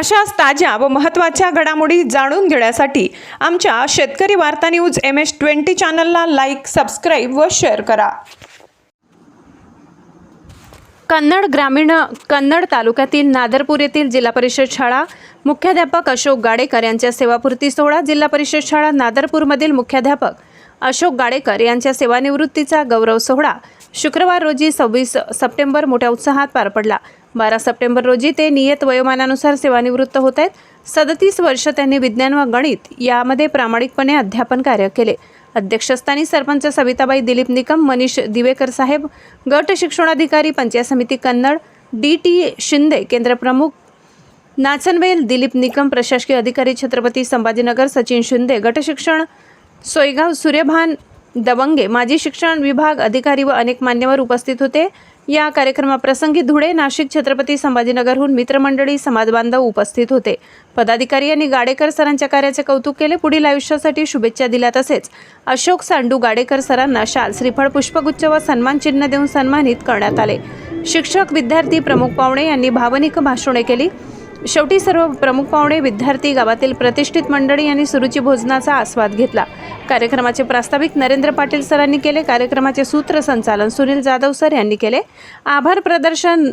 अशाच ताज्या व महत्त्वाच्या घडामोडी जाणून घेण्यासाठी आमच्या शेतकरी वार्ता न्यूज एम एस ट्वेंटी चॅनलला लाईक सबस्क्राईब व शेअर करा. कन्नड ग्रामीण कन्नड तालुक्यातील नादरपूर येथील जिल्हा परिषद शाळा मुख्याध्यापक अशोक गाडेकर यांच्या सेवापूर्ती सोहळा जिल्हा परिषद शाळा नादरपूरमधील मुख्याध्यापक अशोक गाडेकर यांच्या सेवानिवृत्तीचा गौरव सोहळा शुक्रवार रोजी सव्वीस सप्टेंबर मोठ्या उत्साहात पार पडला. बारा सप्टेंबर रोजी ते नियत वयोमानानुसार सेवानिवृत्त होत आहेत. सदतीस वर्ष त्यांनी विज्ञान व गणित यामध्ये प्रामाणिकपणे अध्यापन कार्य केले. अध्यक्षस्थानी सरपंच सविताबाई दिलीप निकम मनीष दिवेकर साहेब गट शिक्षणाधिकारी पंचायत समिती कन्नड डी टी शिंदे केंद्रप्रमुख नाचनवेल दिलीप निकम प्रशासकीय अधिकारी छत्रपती संभाजीनगर सचिन शिंदे गटशिक्षण सोयगाव सूर्यभान दवंगे माजी शिक्षण विभाग अधिकारी व अनेक मान्यवर उपस्थित होते. या कार्यक्रमाप्रसंगी धुळे नाशिक छत्रपती संभाजीनगरहून मित्रमंडळी समाजबांधव उपस्थित होते. पदाधिकारी यांनी गाडेकर सरांच्या कार्याचे कौतुक केले. पुढील आयुष्यासाठी शुभेच्छा दिल्या तसेच अशोक सांडू गाडेकर सरांना शाल श्रीफळ पुष्पगुच्छ व सन्मान चिन्ह देऊन सन्मानित करण्यात आले. शिक्षक विद्यार्थी प्रमुख पाहुणे यांनी भावनिक भाषणे केली. शेवटी सर्व प्रमुख पाहुणे विद्यार्थी गावातील प्रतिष्ठित मंडळी यांनी सुरुची भोजनाचा आस्वाद घेतला. कार्यक्रमाचे प्रास्ताविक नरेंद्र पाटील सरांनी केले. कार्यक्रमाचे सूत्रसंचालन सुनील जाधव सर यांनी केले. आभार प्रदर्शन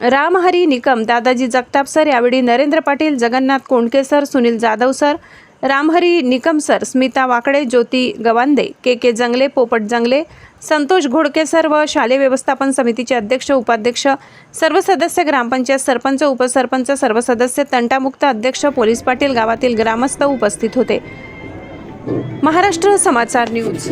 रामहरी निकम दादाजी जगताप सर यावेळी Narendra Patil Jagannath Kondke sir Sunil Jadhav sir Ramhari Nikam sir Smita Wakde Jyoti Gawande K K Jangle Popat Jangle Santosh Ghodke sir व शालेय व्यवस्थापन समितीचे अध्यक्ष उपाध्यक्ष सर्व सदस्य ग्रामपंचायत सरपंच उपसरपंच सर्व सदस्य तंटामुक्त अध्यक्ष पोलीस पाटील गावातील ग्रामस्थ उपस्थित होते. महाराष्ट्र समाचार न्यूज.